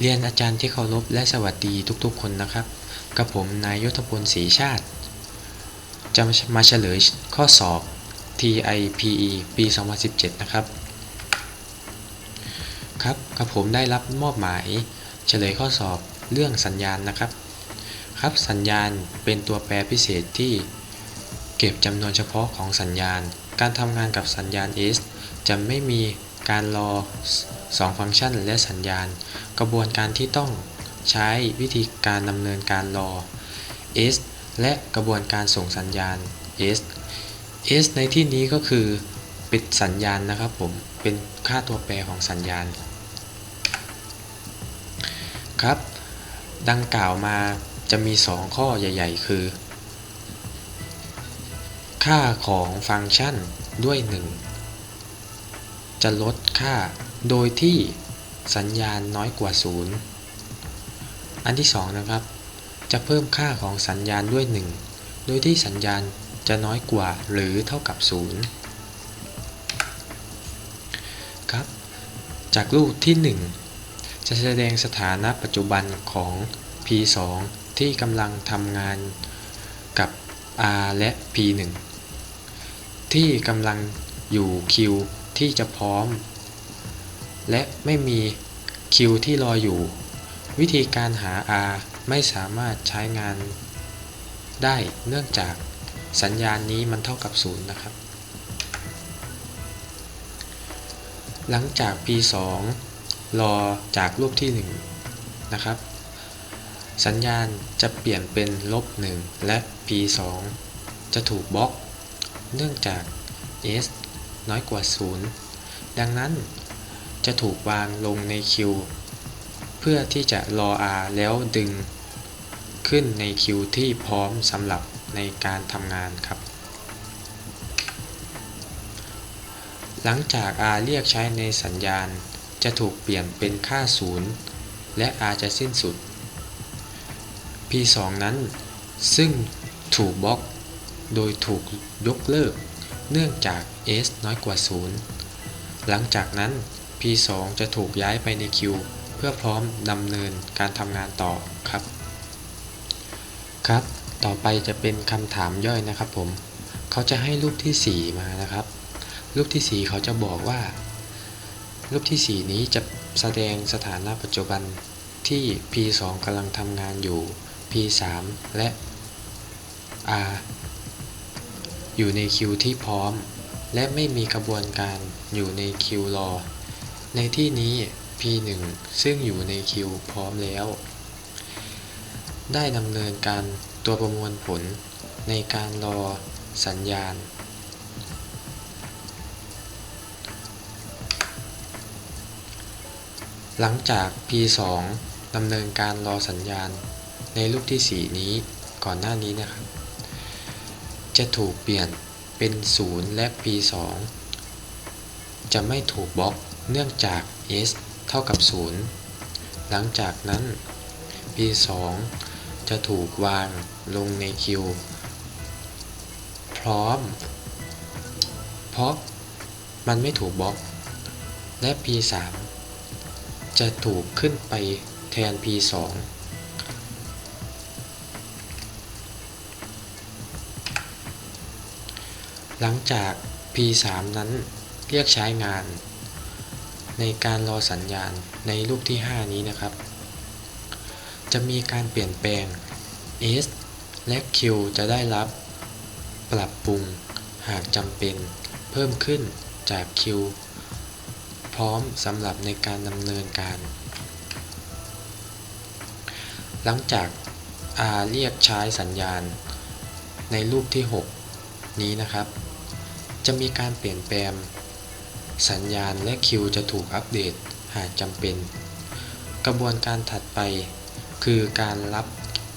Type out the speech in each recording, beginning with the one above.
เรียนอาจารย์ที่เคารพและสวัสดีทุกๆ คนนะครับ กับผมนายยุทธพลศรีชาติ จะมาเฉลยข้อสอบ TIPE ปี 2017 นะครับ ครับกับผมได้รับมอบหมาย เฉลยข้อสอบเรื่องสัญญาณนะครับ ครับสัญญาณเป็นตัวแปรพิเศษที่เก็บจำนวนเฉพาะของสัญญาณ การทำงานกับสัญญาณ S จะไม่มีการรอ 2 ฟังก์ชันและสัญญาณ กระบวนการที่ต้องใช้วิธีการดำเนินการรอ S และกระบวนการส่งสัญญาณ S S ในที่นี้ก็คือปิดสัญญาณนะครับผม เป็นค่าตัวแปรของสัญญาณ ครับ ดังกล่าวมาจะมี 2 ข้อใหญ่ ๆ คือ ค่าของฟังก์ชันด้วย 1 จะลดค่าโดยที่สัญญาณน้อยกว่า 0 อันที่2นะครับ จะเพิ่มค่าของสัญญาณด้วย 1 โดยที่สัญญาณจะน้อยกว่าหรือเท่ากับ 0 ครับ จากรูปที่ 1 จะแสดงสถานะปัจจุบันของ P2 ที่กำลังทำงานกับ R และ P1 ที่กำลังอยู่คิว ที่จะพร้อม และไม่มีคิวที่รออยู่ วิธีการหา R ไม่สามารถใช้งานได้เนื่องจากสัญญาณนี้มันเท่ากับ 0 นะครับ หลังจาก P2 รอจากรูปที่ 1 นะครับ สัญญาณจะเปลี่ยนเป็นลบ 1 และ P2 จะถูกบล็อก เนื่องจาก S น้อยกว่า 0 ดังนั้น จะถูกวางลงในคิว เพื่อที่จะรอ R แล้วดึง ขึ้นในคิวที่พร้อมสำหรับในการทำงานครับ หลังจาก R เรียกใช้ในสัญญาณ จะถูกเปลี่ยนเป็นค่า 0 และ R จะสิ้นสุด P2 นั้นซึ่งถูกบล็อก โดยถูกยกเลิก เนื่องจาก S น้อยกว่า 0 หลังจากนั้น P2 จะถูกย้ายไปในคิวเพื่อพร้อมดำเนินการทำงานต่อครับ ครับ ต่อไปจะเป็นคำถามย่อยนะครับผม เขาจะให้รูปที่ 4 มานะครับ รูปที่ 4 เขาจะบอกว่า รูปที่ 4 นี้จะแสดงสถานะปัจจุบันที่ P2 กำลังทำงานอยู่ P3 และ R อยู่ในคิวที่พร้อม และไม่มีกระบวนการอยู่ในคิวรอ ในที่นี้ P1 ซึ่งอยู่ในคิวพร้อมแล้ว ได้ดำเนินการตัวประมวลผลในการรอสัญญาณ หลังจาก P2 ดำเนินการรอสัญญาณในรูปที่ 4 นี้ก่อนหน้านี้นะครับ จะถูกเปลี่ยนเป็น 0 และ P2 จะไม่ถูกบล็อกเนื่องจาก S เท่ากับ 0 หลังจากนั้น P2 จะถูกวางลงในคิว พร้อม เพราะมันไม่ถูกบล็อก และ P3 จะถูกขึ้นไปแทน P2 หลังจาก P3 นั้นเรียกใช้งาน ในการรอสัญญาณในรูปที่ 5 นี้นะครับ จะมีการเปลี่ยนแปลง S และ Q จะได้รับปรับปรุงหากจำเป็นเพิ่มขึ้นจาก Q พร้อมสำหรับในการดำเนินการ หลังจาก R เรียกใช้สัญญาณ ในรูปที่ 6 นี้นะครับ จะมีการเปลี่ยนแปลง สัญญาณและคิวจะถูกอัปเดตหากจำเป็น กระบวนการถัดไป คือการรับ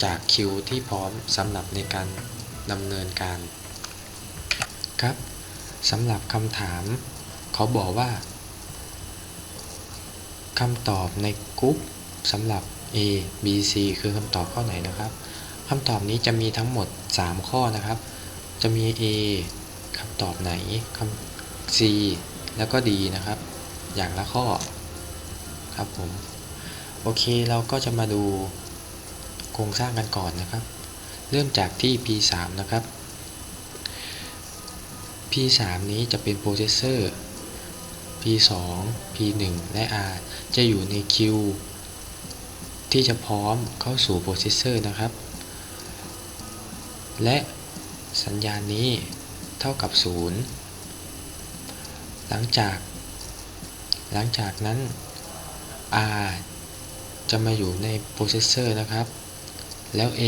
จากคิวที่พร้อมสำหรับในการดำเนินการครับสำหรับคำถาม เขาบอกว่าคำตอบในกรุ๊ปสำหรับ A B C คือคำตอบข้อไหนนะครับคำตอบนี้จะมีทั้งหมด 3 ข้อนะครับ จะมี A คำตอบไหนคำ C แล้วก็ D นะครับ อย่างละข้อครับผมโอเคเราก็จะมาดูโครงสร้างกันก่อนนะครับ เริ่มจากที่ P3 นะครับ P3 นี้จะเป็นโปรเซสเซอร์ P2 P1 และ R จะอยู่ในคิวที่จะพร้อมเข้าสู่โปรเซสเซอร์นะครับ และสัญญาณนี้ เท่ากับ 0 หลังจาก หลังจากนั้น R จะมาอยู่ในโปรเซสเซอร์นะครับ แล้ว A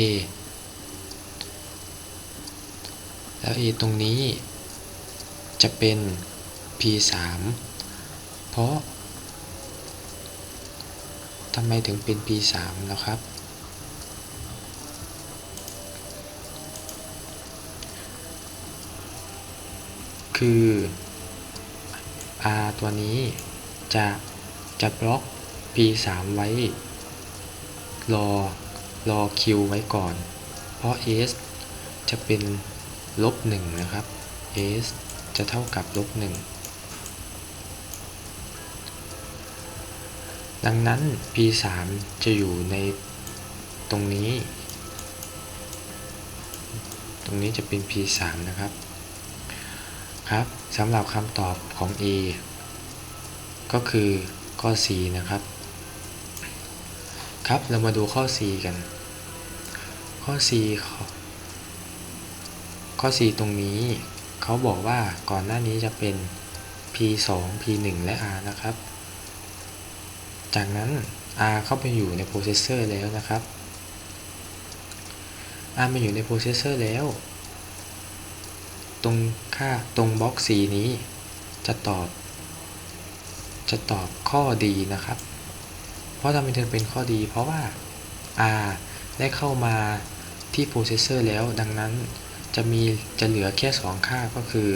แล้ว A ตรงนี้จะเป็น P3 เพราะทำไมถึงเป็น P3 นะครับ คือ R ตัวนี้จะจะบล็อก P3 ไว้ รอรอ Q ไว้ก่อน เพราะ S จะเป็นลบ1นะครับ S จะเท่ากับลบ1ดังนั้น P3 จะอยู่ในตรงนี้ ตรงนี้จะเป็น P3 นะครับ ครับสำหรับคำตอบของ A ก็คือข้อ C นะครับ ครับเรามาดูข้อ C กัน ข้อ C ข้อ C ตรงนี้เขาบอกว่าก่อนหน้านี้จะเป็น P2 P1 และ R นะครับ จากนั้น R เข้าไปอยู่ในโปรเซสเซอร์แล้วนะครับ R มาอยู่ในโปรเซสเซอร์แล้ว ตรง ค่าตรงบล็อก C นี้ จะตอบ จะตอบข้อดีนะครับ เพราะทำไมถึงเป็นข้อดี เพราะว่า R ได้เข้ามาที่โปรเซสเซอร์แล้ว ดังนั้นจะมีจะเหลือแค่ 2 ค่าก็คือ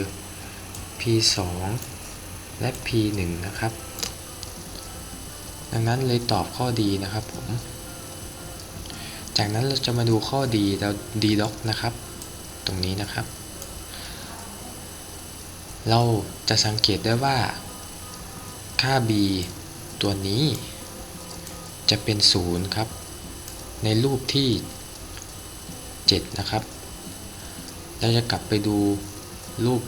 p2 และ p1 นะครับ ดังนั้นเลยตอบข้อดีนะครับผม จากนั้นเราจะมาดูข้อดีเรา d log นะครับ ตรงนี้นะครับ เราจะสังเกตได้ว่า ค่า b ตัวนี้ จะเป็น 0 ครับ ในรูปที่ 7 นะครับ เราจะกลับไปดูรูป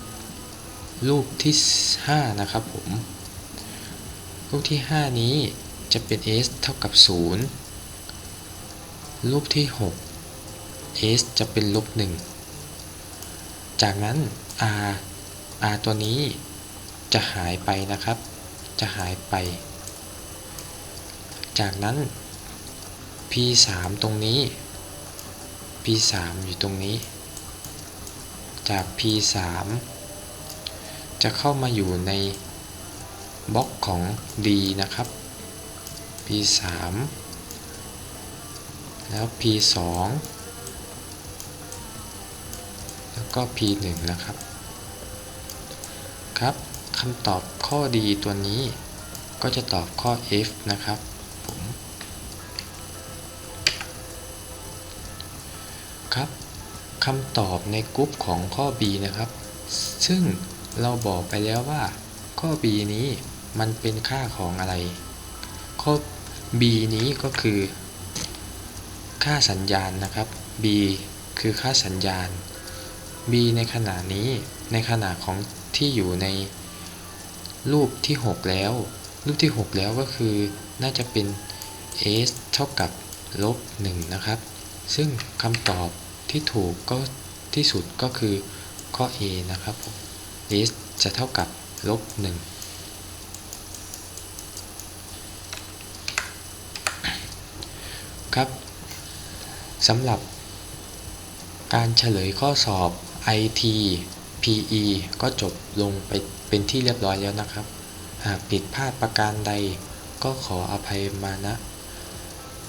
รูปที่ 5 นะครับผม รูปที่ 5 นี้จะเป็น s เท่ากับ 0 รูปที่ 6 s จะเป็นลบ 1 จากนั้น r r ตัวนี้จะหายไปนะครับ จะหายไป จากนั้น p 3ตรงนี้ p 3อยู่ตรงนี้ จาก P3 จะเข้ามาอยู่ในบล็อกของ D นะครับ P3 แล้ว P2 แล้วก็ P1 นะครับ ครับคำตอบข้อดีตัวนี้ก็จะตอบข้อ F นะครับผมครับคำตอบในกรุ๊ปของข้อ B นะครับ ซึ่งเราบอกไปแล้วว่า ข้อ B นี้มันเป็นค่าของอะไร ข้อ B นี้ก็คือ ค่าสัญญาณนะครับ B คือค่าสัญญาณ B ในขณะนี้ในขณะของ ที่อยู่ในรูปที่ 6 แล้ว รูปที่ 6 แล้วก็คือน่าจะเป็น s เท่ากับลบ1นะครับ ซึ่งคำตอบที่ถูกก็ที่สุดก็คือข้อ A นะครับ s จะเท่ากับลบ1ครับสำหรับการเฉลยข้อสอบ IT PE ก็จบลงไปเป็นที่เรียบร้อยแล้วนะครับ หากผิดพลาดประการใดก็ขออภัยมาณ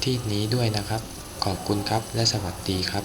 ที่นี้ด้วยนะครับ ขอบคุณครับและสวัสดีครับ